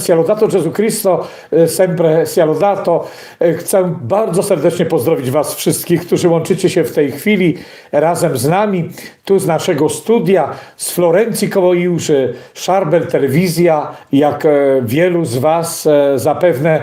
Sia lodato Gesù Cristo, e, sempre sia lodato. E, Chcę bardzo serdecznie pozdrowić Was wszystkich, którzy łączycie się w tej chwili razem z nami, tu z naszego studia, z Florencji koło Iłży, Szarbel Telewizja, jak e, wielu z Was zapewne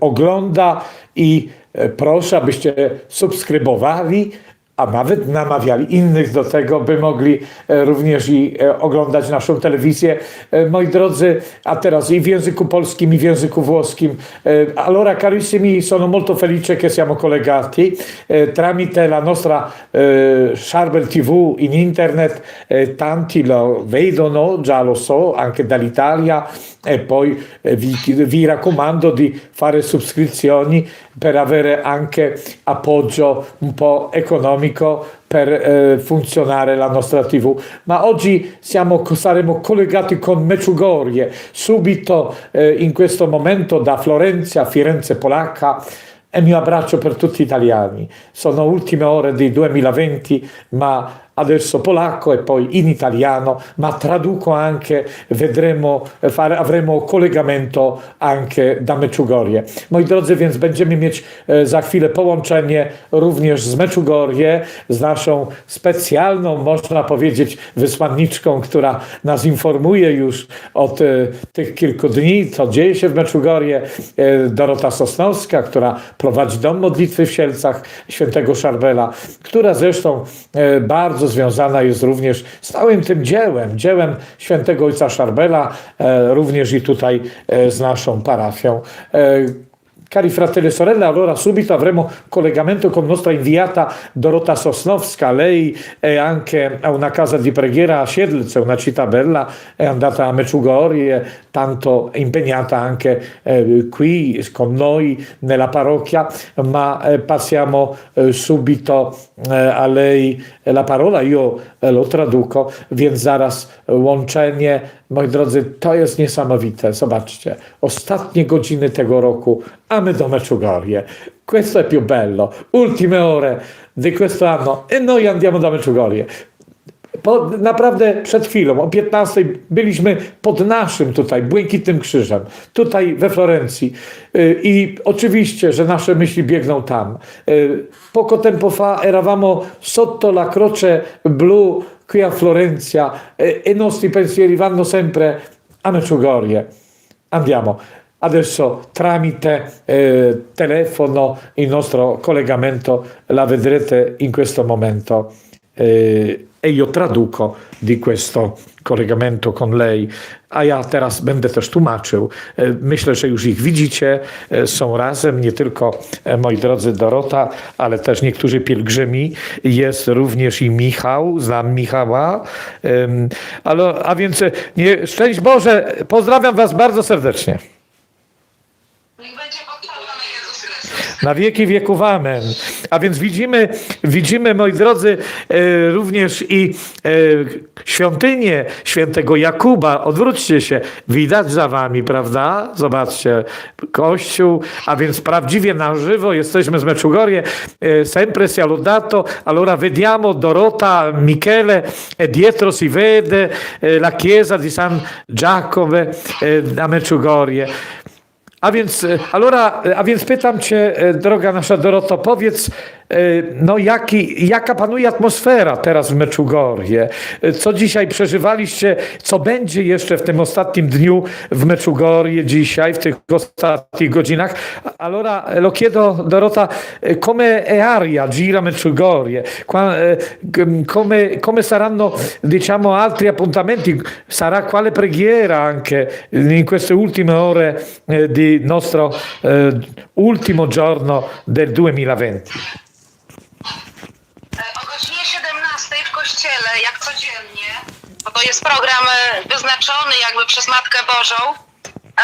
ogląda i proszę, abyście subskrybowali, a nawet namawiali innych do tego, by mogli e, również i e, oglądać naszą telewizję. E, Moi drodzy, a teraz i w języku polskim, i w języku włoskim. Allora, carissimi, sono molto felice che siamo collegati tramite la nostra Sharbel TV in internet. Tanti lo vedono, già lo so, anche dall'Italia. E poi vi, vi raccomando di fare subscrizioni per avere anche appoggio un po' economico per eh, funzionare la nostra TV. Ma oggi siamo, saremo collegati con Meciugorie, subito eh, in questo momento da Florenza, Firenze polacca. E mio abbraccio per tutti gli italiani. Sono ultime ore di 2020, ma adesso polacco e poi in italiano, ma traduco anche, vedremo, fare, avremo collegamento anche da Meczugorie. Moi drodzy, więc będziemy mieć e, za chwilę połączenie również z Meczugorie, z naszą specjalną, można powiedzieć, wysłanniczką, która nas informuje już od e, tych kilku dni, co dzieje się w Meczugorie, e, Dorota Sosnowska, która prowadzi dom modlitwy w Sielcach świętego Szarbela, która zresztą e, bardzo związana jest również z całym tym dziełem, dziełem świętego ojca Szarbela, e, również i tutaj e, z naszą parafią. Cari fratelli e sorelle, allora subito avremo collegamento con nostra inviata Dorota Sosnowska. Lei è anche a una casa di preghiera a Siedlce, una città bella, è andata a Meciugorie, tanto impegnata anche eh, qui con noi nella parrocchia, ma eh, passiamo eh, subito eh, a lei la parola, io eh, lo traduco, więc zaraz łączenie. Moi drodzy, to jest niesamowite. Zobaczcie, ostatnie godziny tego roku, a my do Meczugorie. Questo è più bello. Ultime ore di questo anno e noi andiamo da Meczugorie. Po, naprawdę przed chwilą, o 15 byliśmy pod naszym tutaj błękitnym krzyżem, tutaj we Florencji. Y, I oczywiście, że nasze myśli biegną tam. Y, Poco tempo fa eravamo sotto la croce blu qui a Florenza e i nostri pensieri vanno sempre a Meczugorie. Andiamo. Adesso tramite eh, telefono il nostro collegamento la vedrete in questo momento eh, e io traduco di questo collegamento con lei, a ja teraz będę też tłumaczył. E, Myślę, że już ich widzicie, e, są razem, nie tylko e, moi drodzy Dorota, ale też niektórzy pielgrzymi. Jest również i Michał, znam Michała. Ale, a więc nie, szczęść Boże, pozdrawiam Was bardzo serdecznie. Na wieki wieków amen. A więc widzimy, widzimy moi drodzy, e, również i e, świątynię świętego Jakuba. Odwróćcie się, widać za wami, prawda? Zobaczcie, kościół, a więc prawdziwie na żywo jesteśmy z Meczugorie. E, sempre sia lodato. Allora vediamo Dorota, Michele, dietro si vede la chiesa di San Giacome a Meczugorie. A więc, e, allora, e, a więc pytam Cię, e, droga nasza Doroto, powiedz, no jaki, jaka panuje atmosfera teraz w Meczugorie? E, Co dzisiaj przeżywaliście? Co będzie jeszcze w tym ostatnim dniu w Meczugorie dzisiaj, w tych ostatnich godzinach? Allora, lo chiedo, Dorota, eh, come è aria gira Meczugorie? Qua- eh, g- Come, come saranno, diciamo, altri appuntamenti? Sarà quale preghiera anche in queste ultime ore eh, di nostro eh, ultimo giorno del 2020? E, O godzinie 17 w kościele, jak codziennie, bo to jest program e, wyznaczony jakby przez Matkę Bożą,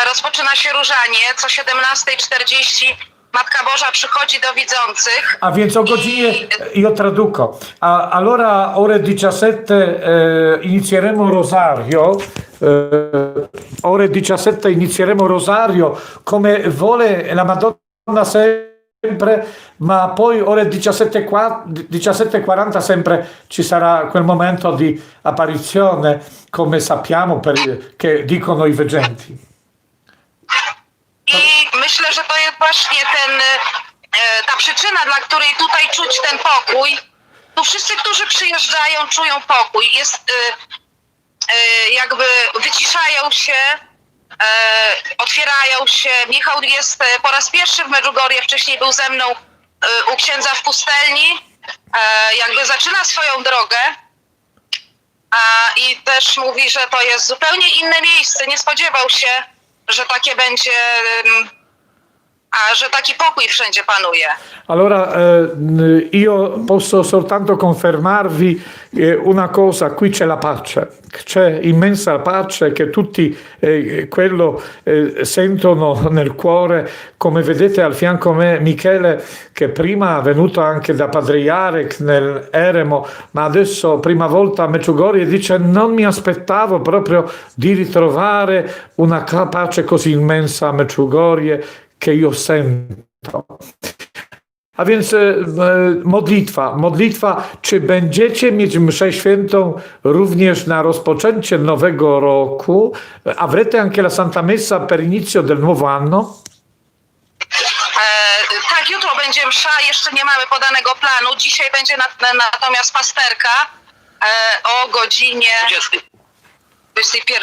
e, rozpoczyna się różanie. Co 17.40 Matka Boża przychodzi do widzących. A więc o godzinie, io traduco, a, allora ore 17 eh, inizieremo Rosario, eh, ore 17 inizieremo Rosario come vuole la Madonna sempre, ma poi ore 17 qua- 17.40 sempre ci sarà quel momento di apparizione, come sappiamo, per, che dicono i veggenti. myślę, że to jest właśnie ten, e, ta przyczyna, dla której tutaj czuć ten pokój. Tu wszyscy, którzy przyjeżdżają, czują pokój. Jest e, e, jakby wyciszają się, e, otwierają się. Michał jest e, po raz pierwszy w Medjugorje, wcześniej był ze mną e, u księdza w pustelni. E, jakby zaczyna swoją drogę. I też mówi, że to jest zupełnie inne miejsce. Nie spodziewał się, że takie będzie, a że taki pokój wszędzie panuje. Allora, eh, io posso soltanto confermarvi eh, una cosa, qui c'è la pace, c'è immensa pace che tutti eh, quello eh, sentono nel cuore, come vedete al fianco me Michele che prima è venuto anche da Padre Jarek nel Eremo, ma adesso prima volta a Meciugorie dice non mi aspettavo proprio di ritrovare una pace così immensa a Meciugorie che io sento. A więc e, modlitwa. Modlitwa, czy będziecie mieć mszę świętą również na rozpoczęcie nowego roku? Avrete anche la Santa Messa per inizio del nuovo anno? E, tak, jutro będzie msza, jeszcze nie mamy podanego planu. Dzisiaj będzie na, na, natomiast pasterka e, o godzinie 21.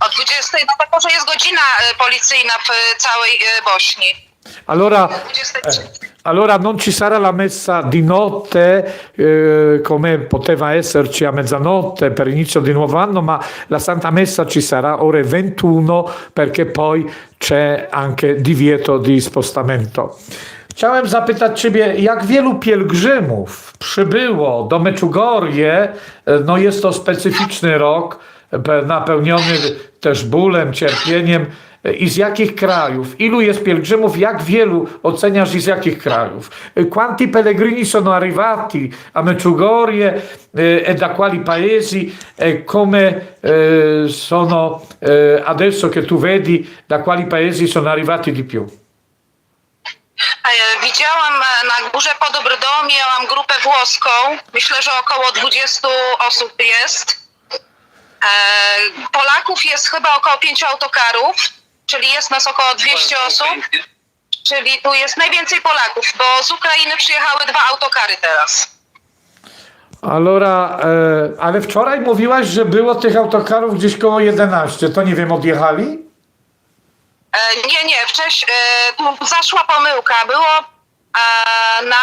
O 20, no tak że jest godzina policyjna w całej Bośni. Allora, 23. allora non ci sarà la messa di notte eh, come poteva esserci a mezzanotte per inizio di nuovo anno, ma la Santa Messa ci sarà ore 21 perché poi c'è anche divieto di spostamento. Chciałem zapytać Ciebie, jak wielu pielgrzymów przybyło do Meczugorie? No jest to specyficzny rok, pe- napełniony też bólem, cierpieniem. I z jakich krajów? Ilu jest pielgrzymów? Jak wielu oceniasz i z jakich krajów? Quanti pellegrini sono arrivati a Meczugorie eh, e da quali paesi e come eh, sono eh, adesso che tu vedi da quali paesi sono arrivati di più? E, Widziałam e, na górze pod Obrdą, miałam grupę włoską. Myślę, że około 20 osób jest. E, Polaków jest chyba około 5 autokarów, czyli jest nas około 200 osób. Czyli tu jest najwięcej Polaków, bo z Ukrainy przyjechały dwa autokary teraz. Allora, e, ale wczoraj mówiłaś, że było tych autokarów gdzieś koło 11. To nie wiem, odjechali? E, Nie, nie, wcześniej zaszła pomyłka. Było e, na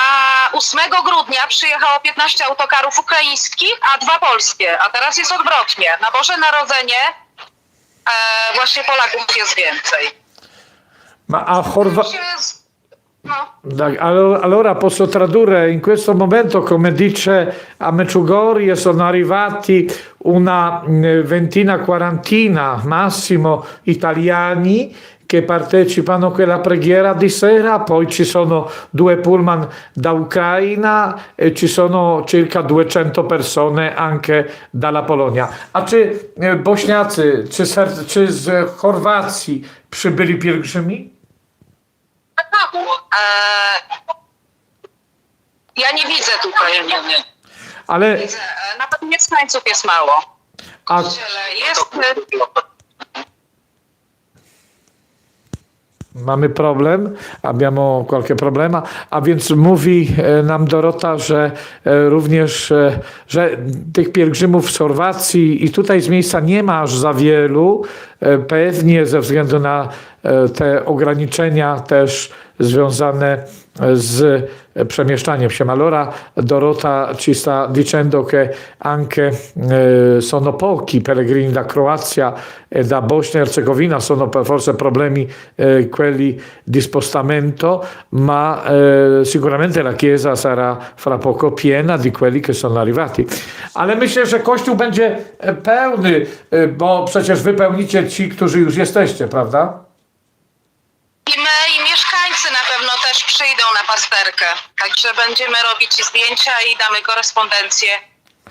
8 grudnia przyjechało 15 autokarów ukraińskich, a dwa polskie, a teraz jest odwrotnie. Na Boże Narodzenie e, właśnie Polaków jest więcej. Ma a Chorwa... Się z- No. Dai, Allora, posso tradurre in questo momento, come dice a Meciugorie, sono arrivati una mh, ventina, quarantina massimo italiani che partecipano a quella preghiera di sera, poi ci sono due pullman da Ucraina e ci sono circa 200 persone anche dalla Polonia. A czy e, Bośniacy, czy, Ser- czy z Chorwacji przybyli pielgrzymi? E, ja nie widzę tutaj. Ale e, Nawet mieszkańców jest mało. a, Jest, e, Mamy problem, abbiamo qualche problema, a więc mówi e, nam Dorota, że e, również, e, że tych pielgrzymów z Chorwacji i tutaj z miejsca nie ma aż za wielu, pewnie ze względu na e, te ograniczenia też związane z przemieszczaniem się. Allora Dorota sta dicendo che anche sono pochi pellegrini da Croazia e da Bosnia e Herzegovina, sono forse problemi quelli di spostamento, ma sicuramente la chiesa sarà fra poco piena di quelli che sono arrivati. Ale myślę, że Kościół będzie e, pełny, e, bo przecież wypełnicie ci, którzy już jesteście, prawda? I my, i mieszkańcy na pewno też przyjdą na pasterkę. Także będziemy robić zdjęcia i damy korespondencję.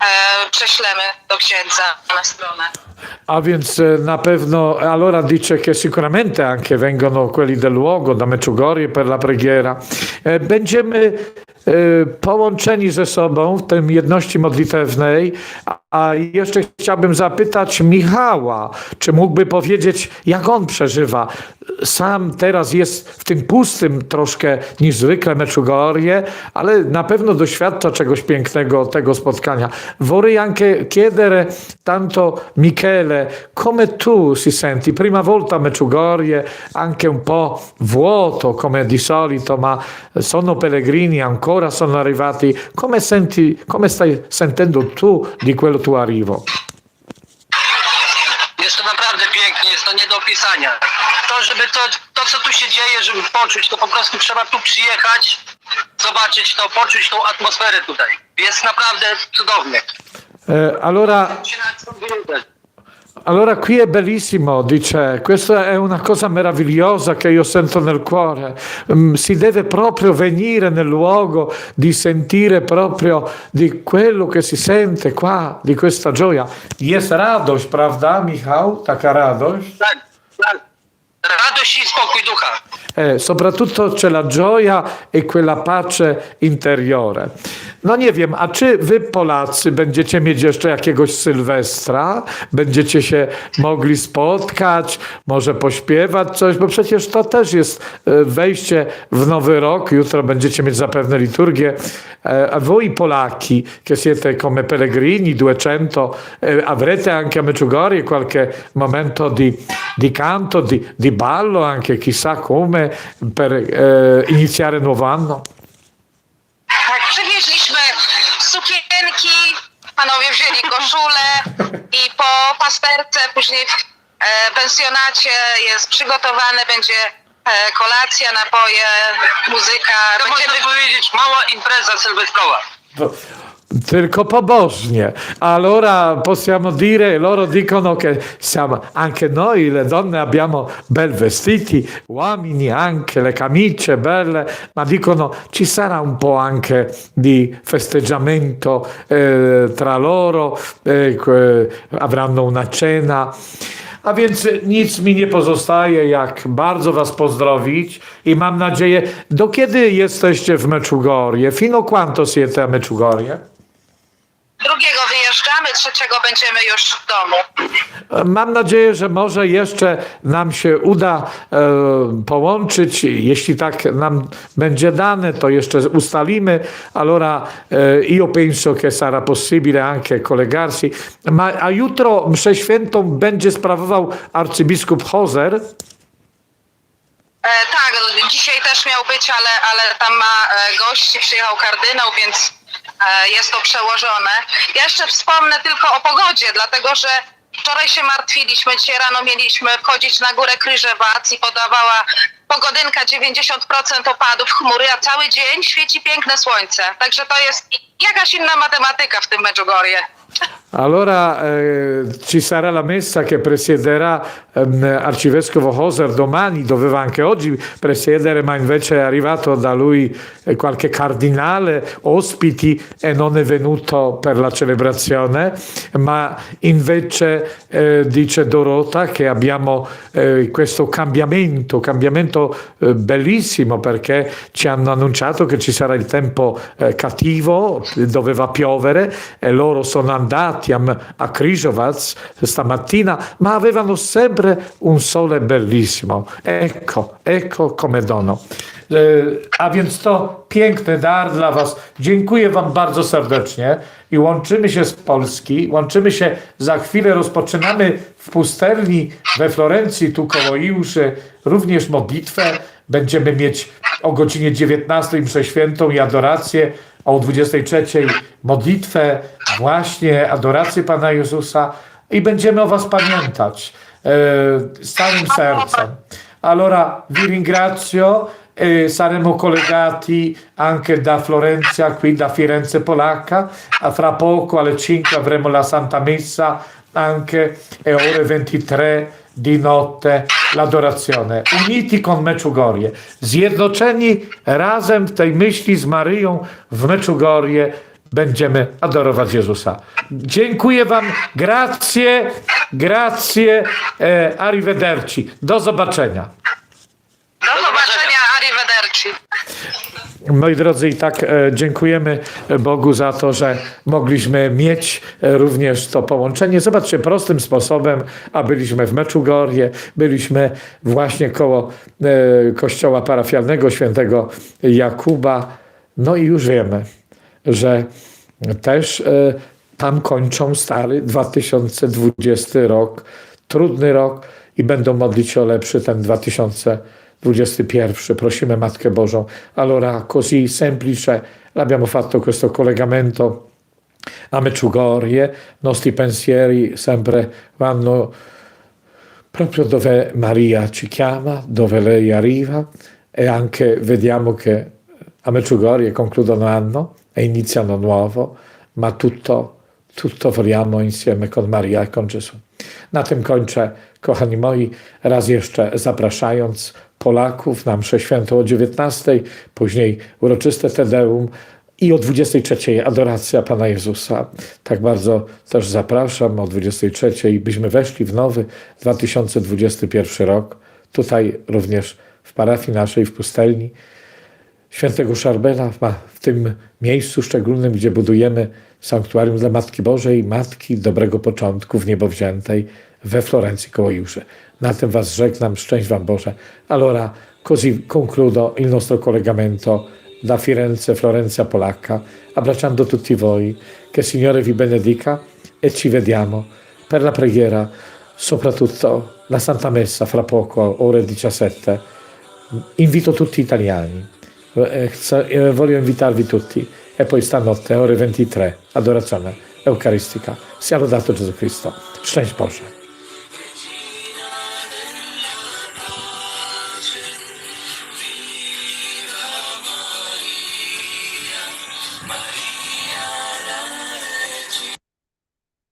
E, prześlemy do księdza na stronę. A więc eh, na pewno, allora dice che sicuramente anche vengono quelli del luogo, da Mecciugorie per la preghiera. Eh, Będziemy połączeni ze sobą w tym jedności modlitewnej. A, jeszcze chciałbym zapytać Michała, czy mógłby powiedzieć, jak on przeżywa. Sam teraz jest w tym pustym troszkę niż zwykle Meczugorje, ale na pewno doświadcza czegoś pięknego tego spotkania. Anche chiedere tanto Michele, come tu si senti? Prima volta Meczugorje, anche un po' vuoto come di solito, ma sono pellegrini, ancora sono arrivati. Come senti, come stai sentendo tu di quello tuo arrivo? Jest to naprawdę pięknie, jest to nie do opisania. To, żeby to, to, co tu się dzieje, żeby poczuć, to po prostu trzeba tu przyjechać, zobaczyć to, poczuć tą atmosferę tutaj. Jest naprawdę cudownie. Eh, allora, Allora qui è bellissimo, dice, questa è una cosa meravigliosa che io sento nel cuore. Mm, Si deve proprio venire nel luogo di sentire proprio di quello che si sente qua, di questa gioia. Jest radość, prawda, Michał? Taka radość. Tak, tak. Radość i spokój ducha. Eh, soprattutto c'è la gioia e quella pace interiore. No nie wiem, a czy wy Polacy będziecie mieć jeszcze jakiegoś Sylwestra? Będziecie się mogli spotkać, może pośpiewać coś, bo przecież to też jest e, wejście w nowy rok. Jutro będziecie mieć zapewne liturgię. Eh, A voi Polacchi, che siete come pellegrini, 200, eh, avrete anche a Medjugorje qualche momento di, di canto, di, di ballo, anche chissà come, per eh, iniziare nuovo anno? Tak, przywieźliśmy sukienki, panowie wzięli koszulę i po pasterce później w e, pensjonacie jest przygotowane, będzie e, kolacja, napoje, muzyka. To można Będziemy powiedzieć mała impreza sylwestrowa. Tylko pobożnie. Allora possiamo dire, loro dicono che siamo, anche noi le donne abbiamo bel vestiti, uomini anche, le camicie belle, ma dicono ci sarà un po' anche di festeggiamento eh, tra loro, eh, avranno una cena. A więc nic mi nie pozostaje, jak bardzo Was pozdrowić i mam nadzieję, do kiedy jesteście w Meczugorje? Fino quanto siete a Meczugorje? Drugiego wyjeżdżamy, trzeciego będziemy już w domu. Mam nadzieję, że może jeszcze nam się uda e, połączyć. Jeśli tak nam będzie dane, to jeszcze ustalimy. Allora eh, io penso che sarà possibile anche collegarsi. Ma a jutro mszę świętą będzie sprawował arcybiskup Hozer. E, tak, dzisiaj też miał być, ale, ale tam ma e, gości, przyjechał kardynał, więc e, jest to przełożone. Ja jeszcze wspomnę tylko o pogodzie, dlatego że wczoraj się martwiliśmy, dzisiaj rano mieliśmy wchodzić na górę Kryżewac i podawała pogodynka 90% opadów chmury, a cały dzień świeci piękne słońce. Także to jest jakaś inna matematyka w tym Medjugorje. Allora eh, ci sarà la messa che presiederà ehm, Arcivescovo Hoser domani, doveva anche oggi presiedere, ma invece è arrivato da lui eh, qualche cardinale, ospiti e non è venuto per la celebrazione, ma invece eh, dice Dorota che abbiamo eh, questo cambiamento, cambiamento eh, bellissimo perché ci hanno annunciato che ci sarà il tempo eh, cattivo, doveva piovere e loro sono andati a, a Križovac stamattina, ma avevano sempre un sole bellissimo. Ecco, ecco come dono. E, A więc to piękny dar dla Was. Dziękuję Wam bardzo serdecznie i łączymy się z Polski. Łączymy się za chwilę, rozpoczynamy w pustelni we Florencji, tu koło Iłży, również modlitwę. Będziemy mieć o godzinie 19 mszę świętą i adorację, o 23 modlitwę, właśnie adorację Pana Jezusa i będziemy o Was pamiętać e, z całym sercem. Allora vi ringrazio, e, saremo collegati anche da Florenza, qui da Firenze polacca. Fra poco alle 5 avremo la Santa Messa anche e ore 23 di notte l'adorazione. Uniti con Meczugorje, zjednoczeni razem w tej myśli z Maryją w Meczugorje będziemy adorować Jezusa. Dziękuję Wam, grazie, grazie, e, arrivederci. Do zobaczenia. Do zobaczenia, arrivederci. Moi drodzy, i tak e, dziękujemy Bogu za to, że mogliśmy mieć e, również to połączenie. Zobaczcie, prostym sposobem, a byliśmy w Meczugorje, byliśmy właśnie koło e, kościoła parafialnego świętego Jakuba. No i już wiemy, że też e, tam kończą stary 2020 rok, trudny rok i będą modlić się o lepszy ten 2021. Prosimy Matkę Bożą. Allora, così semplice, l'abbiamo fatto questo collegamento a Mecciugorie, nostri pensieri sempre vanno proprio dove Maria ci chiama, dove lei arriva e anche vediamo che a Mecciugorie concludono l'anno e iniziano nuovo, ma tutto, tutto vogliamo insieme con Maria e con Gesù. Na tym kończę, kochani moi, raz jeszcze zapraszając Polaków na mszę świętą o 19, później uroczyste Tedeum i o 23 adoracja Pana Jezusa. Tak bardzo też zapraszam o 23, byśmy weszli w nowy 2021 rok. Tutaj również w parafii naszej w pustelni świętego Szarbela, w- tym miejscu szczególnym, gdzie budujemy sanktuarium dla Matki Bożej, Matki Dobrego Początku w Niebo Wziętej we Florencji koło Jurzy. Na tym Was żegnam, szczęść Wam Boże. Allora, così concludo il nostro collegamento da Firenze, Florenza, Polacca, abbracciando tutti voi, che Signore vi benedica e ci vediamo per la preghiera, soprattutto la Santa Messa fra poco, ore 17. Invito tutti italiani, chcę- eh, voglio invitarvi tutti e poi stanotte ore 23, adorazione eucaristica. Sia lodato Gesù Cristo. Szczęść Boże.